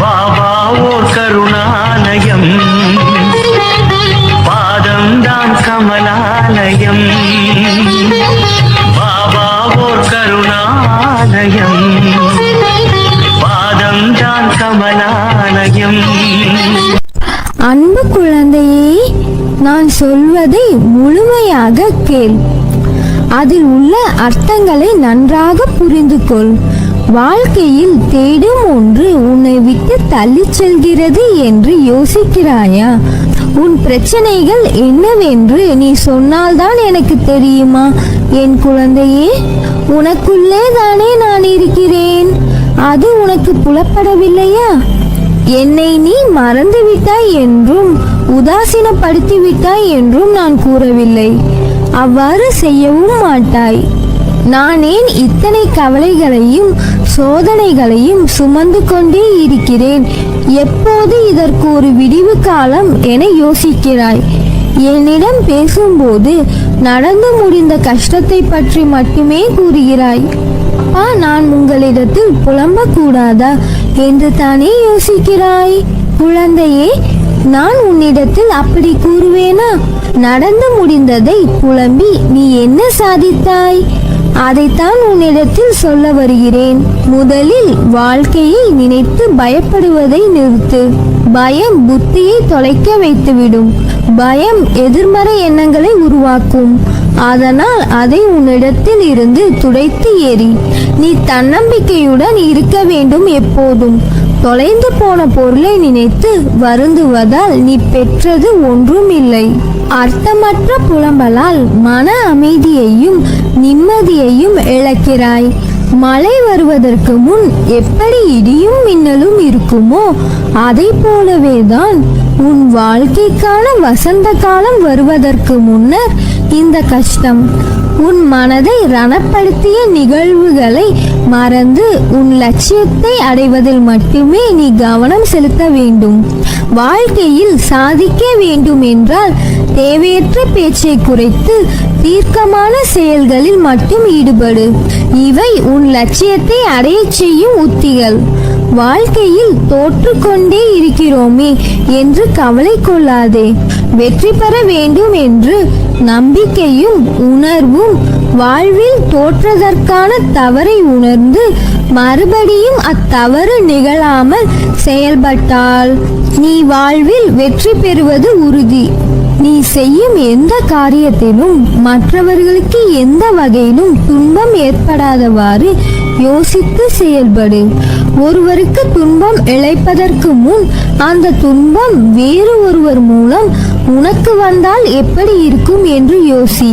பாபா ஓ கருணாலயம். பாதம்தான் கமலாலயம். பாபா ஓ கருணாலயம். பாதம்தான் கமலாலயம். அன்பு குழந்தையே நான் சொல்வதை முழுமையாக கேள். அதில் உள்ள அர்த்தங்களை நன்றாக புரிந்து கொள் வாழ்க்கையில் தேடும் ஒன்று உன்னை விட்டு தள்ளிச் செல்கிறது என்று யோசிக்கிறாயா? உன் பிரச்சனைகள் என்னவென்று நீ சொன்னால்தான் எனக்கு தெரியுமா? என் குழந்தையே உனக்குள்ளே தானே நான் இருக்கிறேன்? அது உனக்கு புலப்படவில்லையா? என்னை நீ மறந்து விட்டாய் என்றும் உதாசீனப்படுத்தி விட்டாய் என்றும் நான் கூறவில்லை. அவ்வாறு செய்யவும் மாட்டாய். நான் ஏன் இத்தனை கவலைகளையும் சோதனைகளையும் சுமந்து கொண்டே இருக்கிறேன். எப்போது இதற்கு ஒரு விடிவு காலம் என யோசிக்கிறாய்? என்னிடம் பேசும்போது நடந்து முடிந்த கஷ்டத்தை பற்றி மட்டுமே கூறுகிறாய். அப்பா நான் உங்களிடத்தில் புலம்பக்கூடாதா என்று தானே யோசிக்கிறாய்? குழந்தையே நான் உன்னிடத்தில் அப்படி கூறுவேனா? நடந்து முடிந்ததை புலம்பி நீ என்ன சாதித்தாய்? அதைத்தான் உன்னிடத்தில் சொல்ல வருகிறேன். முதலில் வாழ்க்கையை நினைத்து பயப்படுவதை நிறுத்து. பயம் புத்தியை தொலைக்க வைத்துவிடும். பயம் எதிர்மறை எண்ணங்களை உருவாக்கும். அதனால் அதை உன்னிடத்தில் இருந்து துடைத்து ஏறி நீ தன்னம்பிக்கையுடன் இருக்க வேண்டும் எப்போதும். தொலைந்து போன பொருளை நினைத்து வருந்துவதால் நீ பெற்றது ஒன்றும் இல்லை அர்த்தமற்ற புலம்பலால் மன அமைதியையும் நிம்மதியையும் இழக்கிறாய். மழை வருவதற்கு முன் எப்படி இடியும் மின்னலும் இருக்குமோ அதை போலவே தான் உன் வாழ்க்கைக்கான வசந்த காலம் வருவதற்கு முன்னர் இந்த கஷ்டம். உன் மனதை ரணப்படுத்திய நிகழ்வுகளை மறந்து உன் லட்சியத்தை அடைவதில் மட்டுமே நீ கவனம் செலுத்த வேண்டும். வாழ்க்கையில் சாதிக்க வேண்டும் என்றால் தேவையற்ற பேச்சை குறைத்து தீர்க்கமான செயல்களில் மட்டும் ஈடுபடு. இவை உன் லட்சியத்தை அடைய செய்யும் உத்திகள். வாழ்க்கையில் தோற்றுக்கொண்டே இருக்கிறோமே என்று கவலை கொள்ளாதே. வெற்றி பெற வேண்டும் என்று நம்பிக்கையும் உணர்வும் வாழ்வில் தோற்றதற்கான தவறை உணர்ந்து மறுபடியும் அத்தவறு நிகழாமல் செயல்பட்டால் நீ வாழ்வில் வெற்றி பெறுவது உறுதி. நீ செய்யும் எந்த காரியத்திலும் மற்றவர்களுக்கு எந்த வகையிலும் துன்பம் ஏற்படாதவாறு யோசித்து செயல்படு. ஒருவருக்கு துன்பம் இழைப்பதற்கு முன் அந்த துன்பம் வேறு ஒருவர் மூலம் உனக்கு வந்தால் எப்படி இருக்கும் என்று யோசி.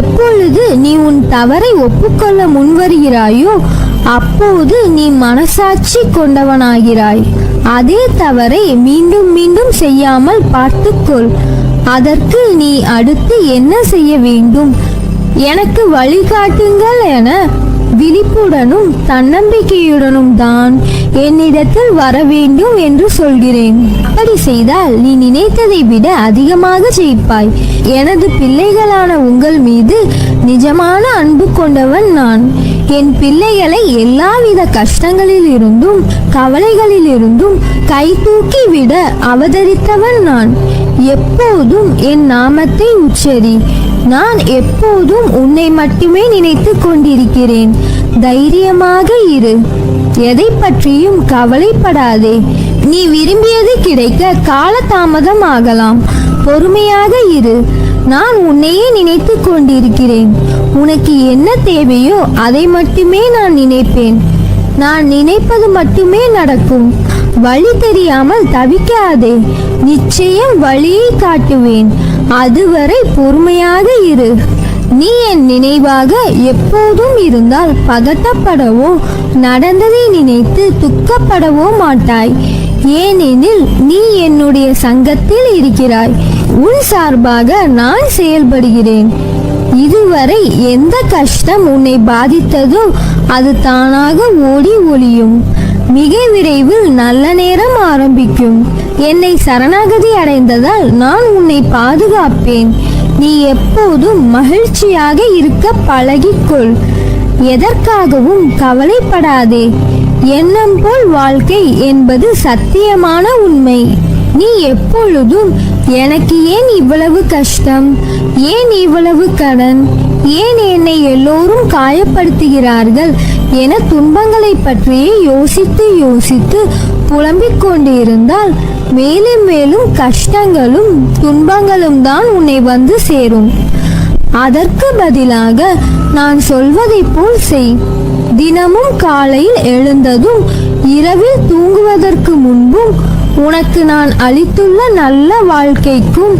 எப்பொழுது நீ உன் தவறை ஒப்புக்கொள்ள முன்வருகிறாயோ அப்போது நீ மனசாட்சி கொண்டவனாகிறாய். அதே தவறை மீண்டும் மீண்டும் செய்யாமல் பார்த்துக்கொள். அதற்கு நீ அடுத்து என்ன செய்ய வேண்டும்? எனக்கு வழிகாட்டுங்கள் என விழிப்புடனும் தன்னம்பிக்கையுடனும் தான் என்னிடத்தில் வர வேண்டும் என்று சொல்கிறேன். அப்படி செய்தால் நீ நினைத்ததை விட அதிகமாக ஜெயிப்பாய். எனது பிள்ளைகளான உங்கள் மீது நிஜமான அன்பு கொண்டவன் நான். என் பிள்ளைகளை எல்லாவித கஷ்டங்களில் இருந்தும் கவலைகளில் இருந்தும் கை தூக்கி விட அவதரித்தவன் நான். எப்போதும் என் நாமத்தை உச்சரி. நான் எப்போதும் உன்னை மட்டுமே நினைத்து கொண்டிருக்கிறேன். தைரியமாக இரு. எதை பற்றியும் கவலைப்படாதே. நீ விரும்பியது கிடைக்க காலதாமதம் ஆகலாம். பொறுமையாக இரு. நான் உன்னையே நினைத்து கொண்டிருக்கிறேன். உனக்கு என்ன தேவையோ அதை மட்டுமே நான் நினைப்பேன். நான் நினைப்பது மட்டுமே நடக்கும். வழி தெரியாமல் தவிக்காதே. நிச்சயம் வழியை காட்டுவேன். அதுவரை பொறுமையாக இரு. நீ என் நினைவாக எப்போதும் இருந்தால் பதட்டப்படவோ நடந்ததை நினைத்து துக்கப்படவோ மாட்டாய். ஏனெனில் நீ என்னுடைய சங்கத்தில் இருக்கிறாய். உன் சார்பாக நான் செயல்படுகிறேன். இதுவரை எந்த கஷ்டம் உன்னை பாதித்ததோ அது தானாக ஓடி ஒளியும். மிக விரைவில் நல்ல நேரம் ஆரம்பிக்கும். என்னை சரணாகதி அடைந்ததால் நான் உன்னை பாதுகாப்பேன். நீ எப்போதும் மகிழ்ச்சியாக இருக்க பழகிக்கொள். எதற்காகவும் கவலைப்படாதே. எண்ணம் போல் வாழ்க்கை என்பது சத்தியமான உண்மை. நீ எப்பொழுதும் எனக்கு ஏன் இவ்வளவு கஷ்டம்? ஏன் இவ்வளவு கடன்? ஏன் என்னை எல்லோரும் காயப்படுத்துகிறார்கள்? என துன்பங்களை பற்றியே யோசித்து யோசித்து புலம்பிக் கொண்டிருந்தால் மேலும் மேலும் கஷ்டங்களும் துன்பங்களும் தான் உன்னை வந்து சேரும். அதற்கு பதிலாக நான் சொல்வதைப் போல் செய். தினமும் காலையில் எழுந்ததும் இரவில் தூங்குவதற்கு முன்பும் உனக்கு நான் அளித்துள்ள நல்ல வாழ்க்கைக்கும்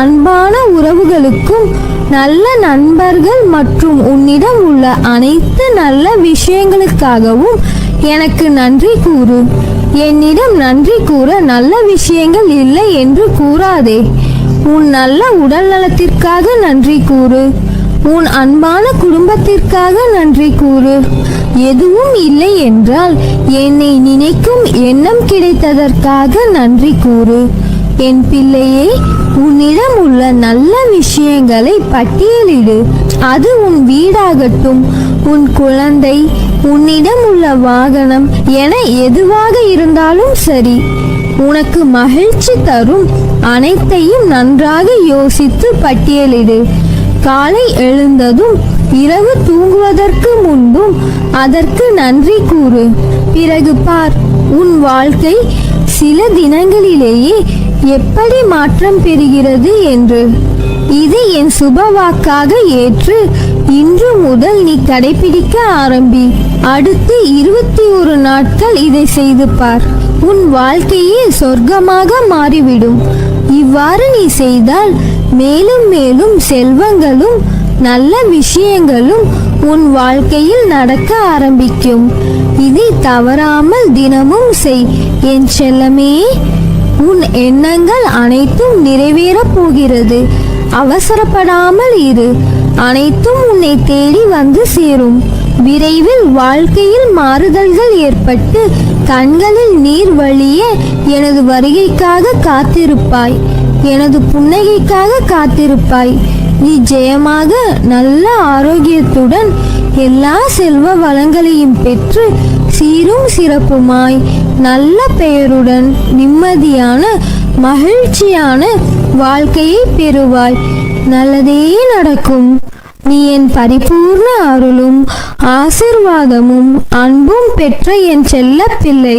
அன்பான உறவுகளுக்கும் நல்ல நண்பர்கள் மற்றும் உன்னிடம் உள்ள அனைத்து நல்ல விஷயங்களுக்காகவும் எனக்கு நன்றி கூறு. என்னிடம் நன்றி கூற நல்ல விஷயங்கள் இல்லை என்று கூறாதே. உன் நல்ல உடல் நலத்திற்காக நன்றி கூறு. உன் அன்பான குடும்பத்திற்காக நன்றி கூறு. எதுவும் இல்லை என்றால் என்னை நினைக்கும் எண்ணம் கிடைத்ததற்காக நன்றி கூறு. என் பிள்ளையே உன்னிடம் உள்ள நல்ல விஷயங்களை பட்டியலிடு. அது உன் வீடாகட்டும். உன் குழந்தை உன்னிடம் உள்ள வாகனம் என எதுவாக இருந்தாலும் சரி. உனக்கு மகிழ்ச்சி தரும். அனைத்தையும் நன்றாக யோசித்து பட்டியலிடு. காலை எழுந்ததும் இரவு தூங்குவதற்கு முன்பும் அதற்கு நன்றி கூறு. பிறகு பார் உன் வாழ்க்கை சில தினங்களிலேயே எப்படி மாற்றம் பெறுகிறது என்று. இது என் சுபவாக்காக ஏற்று இன்று முதல் நீ கடைபிடிக்க ஆரம்பி. அடுத்து இருபத்தி ஒரு நாட்கள் இதை செய்து பார். உன் வாழ்க்கையே சொர்க்கமாக மாறிவிடும். இவ்வாறு நீ செய்தால் மேலும் மேலும் செல்வங்களும் நல்ல விஷயங்களும் உன் வாழ்க்கையில் நடக்க ஆரம்பிக்கும். இதை தவறாமல் தினமும் செய். என் செல்லமே. உன் எண்ணங்கள் அனைத்தும் நிறைவேறப் போகிறது. அவசரப்படாமல் இரு. அனைத்தும் உன்னை தேடி வந்து சேரும். விரைவில் வாழ்க்கையில் மாறுதல்கள் ஏற்பட்டு கண்களில் நீர் வழிய எனது வருகைக்காக காத்திருப்பாய். எனது புன்னகைக்காக காத்திருப்பாய். நீ ஜெயமாக நல்ல ஆரோக்கியத்துடன் எல்லா செல்வ வளங்களையும் பெற்று சீரும் சிறப்புமாய் நல்ல பெயருடன் நிம்மதியான மகிழ்ச்சியான வாழ்க்கையை பெறுவாய். நல்லதே நடக்கும். நீ என் பரிபூர்ண அருளும் ஆசிர்வாதமும் அன்பும் பெற்ற என் செல்ல பிள்ளை